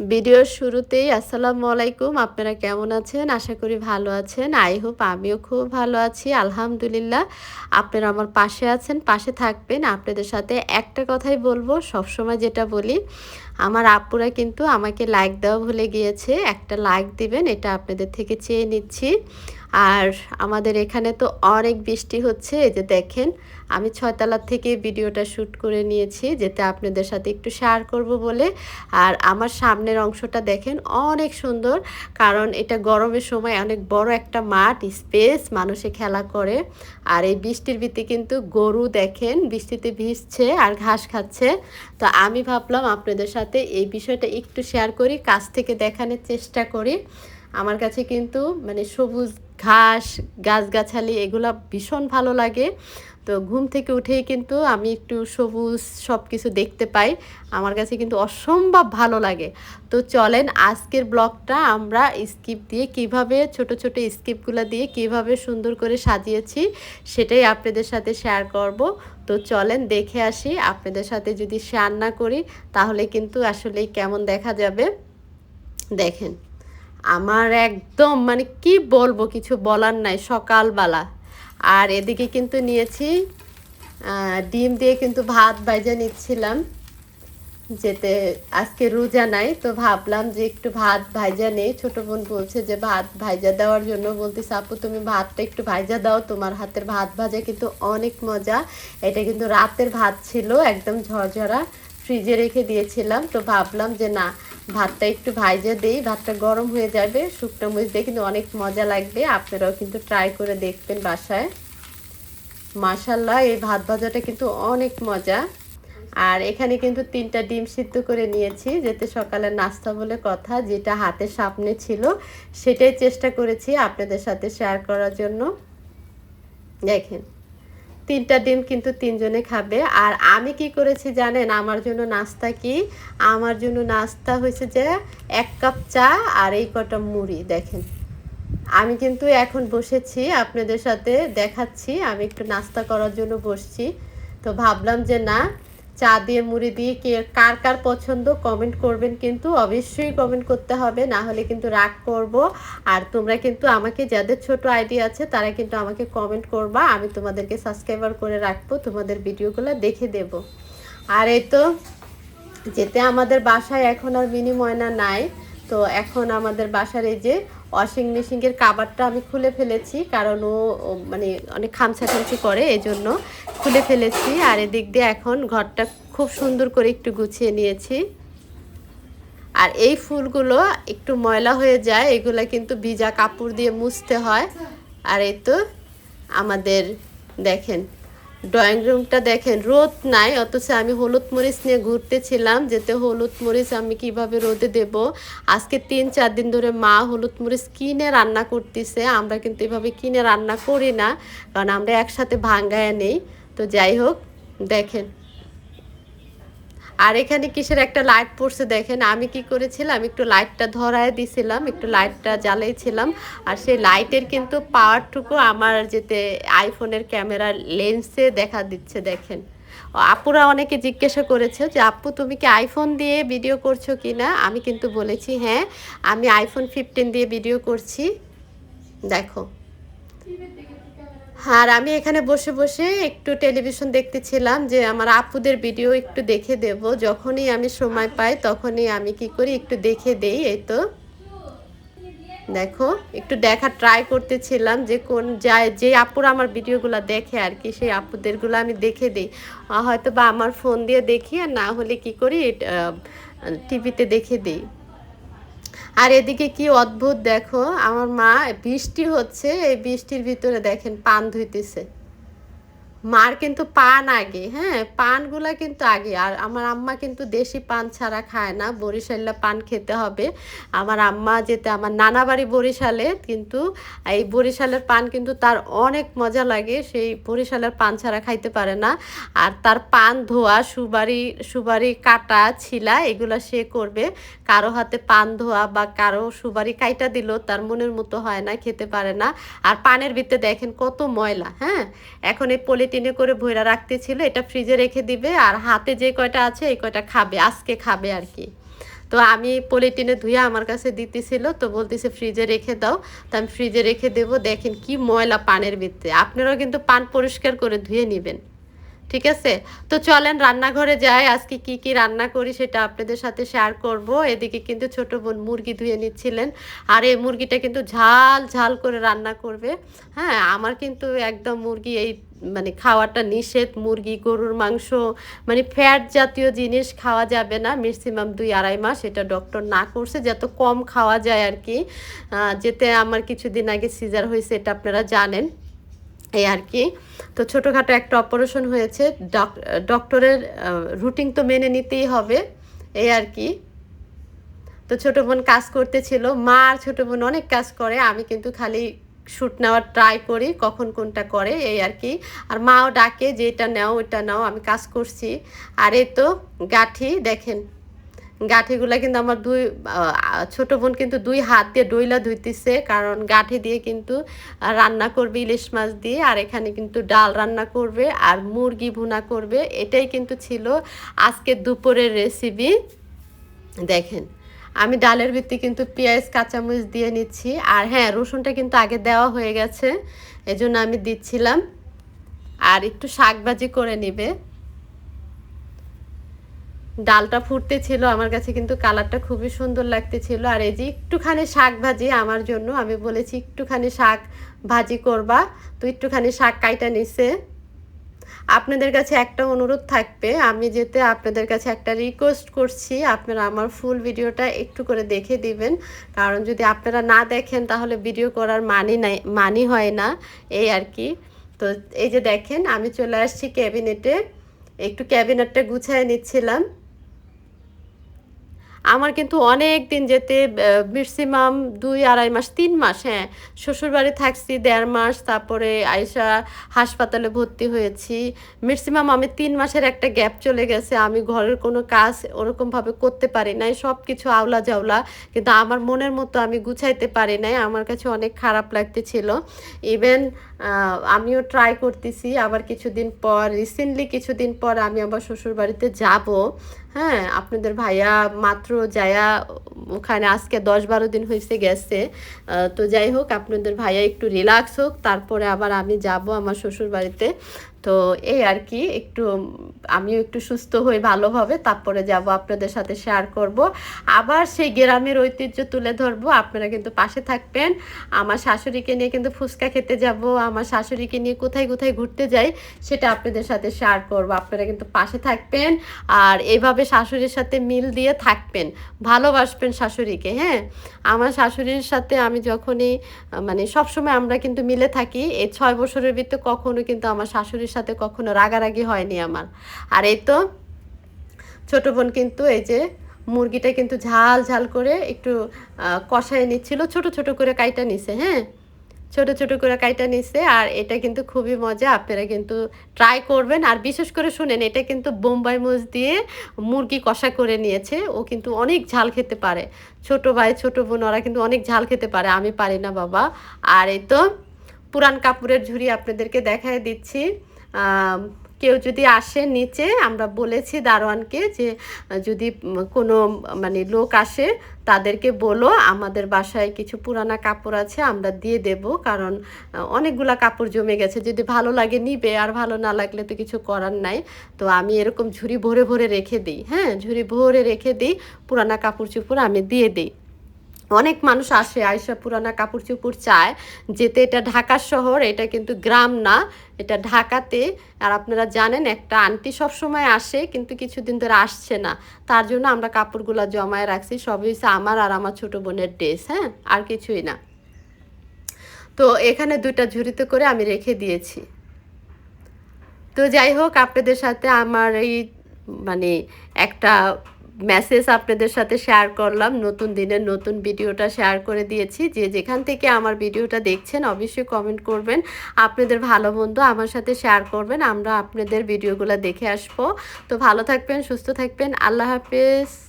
ভিডিওর শুরুতেই আসসালামু আলাইকুম। আপনারা কেমন আছেন? আশা করি ভালো আছেন। আই হোপ আমিও খুব ভালো আছি। আলহামদুলিল্লাহ, আপনারা আমার পাশে আছেন, পাশে থাকবেন। আপনাদের সাথে একটা কথাই বলব, সবসময় যেটা বলি আমার আপুরা কিন্তু আমাকে লাইক দেওয়া ভুলে গিয়েছে। একটা লাইক দিবেন, এটা আপনাদের থেকে চেয়ে নিচ্ছি। আর আমাদের এখানে তো অনেক বৃষ্টি হচ্ছে, এই যে দেখেন, আমি ছয়তলার থেকে ভিডিওটা শ্যুট করে নিয়েছি যেটা আপনাদের সাথে একটু শেয়ার করব বলে। আর আমার সামনের অংশটা দেখেন, অনেক সুন্দর, কারণ এটা গরমের সময় অনেক বড় একটা মাঠ স্পেস মানুষে খেলা করে। আর এই বৃষ্টির ভিত্তি কিন্তু গরু দেখেন, বৃষ্টিতে ভিজছে আর ঘাস খাচ্ছে। তো আমি ভাবলাম আপনাদের সাথে এই বিষয়টা একটু শেয়ার করি, কাছ থেকে দেখানোর চেষ্টা করি। আমার কাছে কিন্তু মানে সবুজ ঘাস, গাছগাছালি এগুলো ভীষণ ভালো লাগে। তো ঘুম থেকে উঠেই কিন্তু আমি একটু সবুজ সব কিছু দেখতে পাই। আমার কাছে কিন্তু অসম্ভব ভালো লাগে। তো চলেন আজকের ব্লগটা আমরা স্কিপ দিয়ে কীভাবে ছোট ছোট স্কিপগুলো দিয়ে কীভাবে সুন্দর করে সাজিয়েছি, সেটাই আপনাদের সাথে শেয়ার করব। তো চলেন দেখে আসি। আপনাদের সাথে যদি শেয়ার না করি, তাহলে কিন্তু আসলে কেমন দেখা যাবে? দেখেন, আমার একদম মানে কি বলব, কিছু বলার নাই, সকালবেলা। আর এদিকে কিন্তু নিয়েছি ডিম দিয়ে কিন্তু ভাত ভাইজা নিচ্ছিলাম। যেতে আজকে রোজা নাই, তো ভাবলাম যে একটু ভাত ভাইজা নেই। ছোট বোন বলছে যে, ভাত ভাইজা দেওয়ার জন্য বলতেছে, আপু, তুমি ভাতটা একটু ভাইজা দাও, তোমার হাতের ভাত ভাজা কিন্তু অনেক মজা। এটা কিন্তু রাতের ভাত ছিল, একদম ঝরঝরা। ফ্রিজে রেখে দিয়েছিলাম, তো ভাবলাম যে, না, ভাতটা একটু ভাইজা দিই, ভাতটা গরম হয়ে যাবে, শুকনো মরিচ দিয়ে কিন্তু অনেক মজা লাগবে। আপনারাও কিন্তু ট্রাই করে দেখবেন বাসায়। মাসাল্লাহ এই ভাত ভাজাটা কিন্তু অনেক মজা। আর এখানে কিন্তু তিনটা ডিম সিদ্ধ করে নিয়েছি, যেতে সকালে নাস্তা বলে কথা, যেটা হাতের সামনে ছিল, সেটাই চেষ্টা করেছি আপনাদের সাথে শেয়ার করার জন্য। দেখেন, তিনটা ডিম কিন্তু তিনজনে খাবে। আর আমি কি করেছি জানেন, আমার জন্য নাস্তা কি? আমার জন্য নাস্তা হয়েছে যে এক কাপ চা আর এই কটা মুড়ি, দেখেন। আমি কিন্তু এখন বসেছি, আপনাদের সাথে দেখাচ্ছি, আমি একটু নাস্তা করার জন্য বসছি। তো ভাবলাম যে না চা দিয়ে মুড়ি দিয়ে কে কার কার পছন্দ কমেন্ট করবেন কিন্তু অবশ্যই কমেন্ট করতে হবে, না হলে কিন্তু রাগ করব। আর তোমরা কিন্তু আমাকে যাদের ছোট আইডিয়া আছে তারা কিন্তু আমাকে কমেন্ট করবা, আমি তোমাদেরকে সাবস্ক্রাইবার করে রাখব, তোমাদের ভিডিওগুলো দেখে দেব। আর এই তো, যেতে আমাদের বাসায় এখন আর মিনি ময়না নাই, তো এখন আমাদের বাসার এই যে ওয়াশিং মেশিনের কাবারটা আমি খুলে ফেলেছি, কারণ ও মানে অনেক খামছা খামছি করে এই জন্য খুলে ফেলেছি। আর এদিক দিয়ে এখন ঘরটা খুব সুন্দর করে একটু গুছিয়ে নিয়েছি। আর এই ফুলগুলো একটু ময়লা হয়ে যায়, এগুলো কিন্তু ভিজা কাপড় দিয়ে মুছতে হয়। আর এই তো আমাদের, দেখেন ড্রয়িং রুমটা দেখেন, রোদ নাই, অথচ আমি হলুদ মরিচ নিয়ে ঘুরতেছিলাম, যেতে হলুদ মরিচ আমি কীভাবে রোদে দেব? আজকে তিন চার দিন ধরে মা হলুদ মরিচ কিনে রান্না করতেছে, আমরা কিন্তু এভাবে কিনে রান্না করি না, কারণ আমরা একসাথে ভাঙ্গায় নেই। তো যাই হোক, দেখেন। আর এখানে কিসের একটা লাইট পড়ছে দেখেন, আমি কি করেছিলাম, একটু লাইটটা ধরায় দিছিলাম, একটু লাইটটা জ্বালাইছিলাম। আর সেই লাইটের কিন্তু পাওয়ারটুকু আমার যেতে আইফোনের ক্যামেরার লেন্সে দেখা দিচ্ছে, দেখেন। আপুরা অনেকে জিজ্ঞাসা করেছে যে, আপু, তুমি কি আইফোন দিয়ে ভিডিও করছ কি না? আমি কিন্তু বলেছি হ্যাঁ আমি আইফোন ফিফটিন দিয়ে ভিডিও করছি। দেখো। আর আমি এখানে বসে বসে একটু টেলিভিশন দেখতেছিলাম যে আমার আপুদের ভিডিও একটু দেখে দেব। যখনই আমি সময় পাই তখনই আমি কি করি একটু দেখে দেই, এই তো। দেখো, একটু দেখা ট্রাই করতেছিলাম যে কোন যায়, যে আপুরা আমার ভিডিওগুলো দেখে আর কি, সেই আপুদেরগুলো আমি দেখে দিই। হয়তো বা আমার ফোন দিয়ে দেখি আর না হলে কি করি টিভিতে দেখে দিই। আর এদিকে কি অদ্ভুত দেখো, আমার মা বৃষ্টি হচ্ছে, এই বৃষ্টির ভিতরে দেখেন পান ধুইতেছে। মার কিন্তু পান আগে হ্যাঁ? পানগুলা কিন্তু আগে। আর আমার আম্মা কিন্তু দেশি পান ছাড়া খায় না। বরিশাল্লা পান খেতে হবে। আমার আম্মা যেতে, আমার নানা বাড়ি বরিশালে, কিন্তু এই বরিশালের পান কিন্তু তার অনেক মজা লাগে। সেই বরিশালের পান ছাড়া খাইতে পারে না। আর তার পান ধোয়া সুবারি সুবারি কাটা, ছিলা, এগুলো সে করবে। কারও হাতে পান ধোয়া বা কারও সুবারি কাইটা দিল, তার মনের মতো হয় না, খেতে পারে না। আর পানের ভিতরে দেখেন কত ময়লা হ্যাঁ? এখন এই পলি টিনে করে ভৈরা রাখতেছিল, এটা ফ্রিজে রেখে দিবে আর হাতে যে কয়টা আছে এই কয়টা খাবে, আজকে খাবে আর কি। তো আমি পলিটিনে ধুয়ে আমার কাছে দিতেছিল, তো বলতেছে ফ্রিজে রেখে দাও। তো আমি ফ্রিজে রেখে দেবো, দেখেন কি ময়লা পানের ভিতরে। আপনারাও কিন্তু পান পরিষ্কার করে ধুয়ে নেবেন, ঠিক আছে? তো চলেন রান্নাঘরে যাই, আজকে কি কি রান্না করি সেটা আপনাদের সাথে শেয়ার করব। এদিকে কিন্তু ছোট বোন মুরগি ধুয়ে নিচ্ছিলেন, আর এই মুরগিটা কিন্তু ঝাল ঝাল করে রান্না করবে। হ্যাঁ আমার কিন্তু একদম মুরগি এই মানে খাওয়াটা নিষেধ, মুরগি, গরুর মাংস মানে ফ্যাট জাতীয় জিনিস খাওয়া যাবে না। ম্যাক্সিমাম দুই আড়াই মাস এটা ডক্টর না করছে। যত কম খাওয়া যায় আর কি যেতে আমার কিছুদিন আগে সিজার হয়েছে এটা আপনারা জানেন। এই আর কি তো ছোটোখাটো একটা অপারেশন হয়েছে। ডক্টরের রুটিন তো মেনে নিতেই হবে। এই আর কি তো ছোটো বোন কাজ করতেছিল। মা আর ছোটো বোন অনেক কাজ করে, আমি কিন্তু খালি শ্যুট নেওয়ার ট্রাই করি, কখন কোনটা করে, এই আর কি। আর মাও ডাকে যে এটা নাও এটা নাও, আমি কাজ করছি। আর এই তো গাঠি, দেখেন। গাঠিগুলো কিন্তু আমার দুই ছোট বোন কিন্তু দুই হাত দিয়ে ডইলা ধুইতেছে, কারণ গাঠি দিয়ে কিন্তু রান্না করবে ইলিশ মাছ দিয়ে, আর এখানে কিন্তু ডাল রান্না করবে, আর মুরগি ভুনা করবে। এটাই কিন্তু ছিল আজকে দুপুরের রেসিপি দেখেন। আমি ডালের ভিত্তি কিন্তু পেঁয়াজ, কাঁচামরিচ দিয়ে নিচ্ছি। আর হ্যাঁ রসুনটা কিন্তু আগে দেওয়া হয়ে গেছে, এজন্য আমি দিচ্ছিলাম। আর একটু শাক ভাজি করে নিবে। ডালটা ফুটতে ছিল, আমার কাছে কিন্তু কালারটা খুবই সুন্দর লাগতেছিল। আর এই যে একটুখানি শাক ভাজি আমার জন্য, আমি বলেছি একটুখানি শাক ভাজি করবা। তো একটুখানি শাক কাইটা নিছে। আপনাদের কাছে একটা অনুরোধ থাকবে। আমি যেতে আপনাদের কাছে একটা রিকোয়েস্ট করছি। আপনারা আমার ফুল ভিডিওটা একটু করে দেখে দিবেন। কারণ যদি আপনারা না দেখেন, তাহলে ভিডিও করার মানি নাই মানি হয় না। এই আর কি। তো এই যে দেখেন, আমি চলে আসছি ক্যাবিনেটে। একটু ক্যাবিনেটটা গুছায় নিচ্ছিলাম। আমার কিন্তু অনেক দিন যেতে ম্যাক্সিমাম দুই আড়াই মাস, তিন মাস হ্যাঁ। শ্বশুরবাড়ি থাকছি দেড় মাস, তারপরে আয়সা হাসপাতালে ভর্তি হয়েছি। ম্যাক্সিমাম আমি তিন মাসের একটা গ্যাপ চলে গেছে, আমি ঘরের কোনো কাজ ওরকমভাবে করতে পারি নাই সব কিছু আওলা জাওলা কিন্তু আমার মনের মতো আমি গুছাইতে পারি নাই, আমার কাছে অনেক খারাপ লাগতেছিল। ইভেন আমিও ট্রাই করতেছি, আবার কিছুদিন পর রিসেন্টলি কিছুদিন পর আমি আবার শ্বশুরবাড়িতে যাব। হ্যাঁ আপনাদের ভাইয়া মাত্র যায়া ওখানে আজকে দশ বারো দিন হয়েছে গেছে। তো যাই হোক, আপনাদের ভাইয়া একটু রিল্যাক্স হোক, তারপরে আবার আমি যাব আমার শ্বশুর বাড়িতে তো এই আর কি, একটু, আমিও একটু সুস্থ হই ভালোভাবে, তারপরে যাব আপনাদের সাথে শেয়ার করব। আবার সেই গ্রামের ঐতিহ্য তুলে ধরবো, আপনারা কিন্তু পাশে থাকবেন। আমার শাশুড়িকে নিয়ে কিন্তু ফুচকা খেতে যাব, আমার শাশুড়িকে নিয়ে কোথায় কোথায় ঘুরতে যাই, সেটা আপনাদের সাথে শেয়ার করব। আপনারা কিন্তু পাশে থাকবেন, আর এভাবে শাশুড়ির সাথে মিল দিয়ে থাকবেন। ভালোবাসবেন শাশুড়িকে হ্যাঁ? আমার শাশুড়ির সাথে আমি যখনই মানে সবসময় আমরা কিন্তু মিলে থাকি, এই ছয় বছরের ভিতরে কখনো কিন্তু আমার শাশুড়ির সাথে কখনো রাগারাগি হয়নি আমার। আর এই তো ছোটো বোন কিন্তু এই যে মুরগিটা কিন্তু ঝাল ঝাল করে একটু কষায় নিচ্ছিল, ছোট ছোট করে কাইটা নিছে হ্যাঁ? ছোট ছোট করে কাইটা নিছে আর এটা কিন্তু খুবই মজা, আপনারা কিন্তু ট্রাই করবেন। আর বিশেষ করে শুনেন, এটা কিন্তু বোম্বাই মুজ দিয়ে মুরগি কষা করে নিয়েছে, ও কিন্তু অনেক ঝাল খেতে পারে। ছোট ভাই, ছোট বোন, ওরা কিন্তু অনেক ঝাল খেতে পারে, আমি পারি না বাবা। আর এই তো পুরান কাপড়ের ঝুড়ি আপনাদেরকে দেখায় দিচ্ছি। কেউ যদি আসে নিচে, আমরা বলেছি দারোয়ানকে যে, যদি কোনো মানে লোক আসে, তাদেরকে বলো, আমাদের বাসায় কিছু পুরানা কাপড় আছে, আমরা দিয়ে দেব, কারণ অনেকগুলা কাপড় জমে গেছে, যদি ভালো লাগে নিবে, আর ভালো না লাগলে তো কিছু করার নাই। তো আমি এরকম ঝুড়ি ভরে ভরে রেখে দিই হ্যাঁ? ঝুড়ি ভরে রেখে দিই, পুরানা কাপড় চুপড় আমি দিয়ে দিই। অনেক মানুষ আসে আয়সা পুরানা কাপড় চোপড় চায়। যেতে এটা ঢাকার শহর, এটা কিন্তু গ্রাম না, এটা ঢাকাতে। আর আপনারা জানেন, একটা আন্টি সব সময় আসে, কিন্তু কিছুদিন ধরে আসছে না। তার জন্য আমরা কাপড়গুলো জমায় রাখছি, সবই হচ্ছে আমার আর আমার ছোট বোনের ড্রেস হ্যাঁ? আর কিছুই না। তো এখানে দুইটা ঝুড়িতে করে আমি রেখে দিয়েছি। তো যাই হোক, আপনাদের সাথে আমার এই মানে একটা মেসেজ আপনাদের সাথে শেয়ার করলাম। নতুন দিনের নতুন ভিডিওটা শেয়ার করে দিয়েছি। যে যেখান থেকে আমার ভিডিওটা দেখছেন, অবশ্যই কমেন্ট করবেন। আপনাদের ভালো বন্ধু আমার সাথে শেয়ার করবেন। আমরা আপনাদের ভিডিওগুলো দেখে আসব। তো ভালো থাকবেন, সুস্থ থাকবেন। আল্লাহ হাফেজ।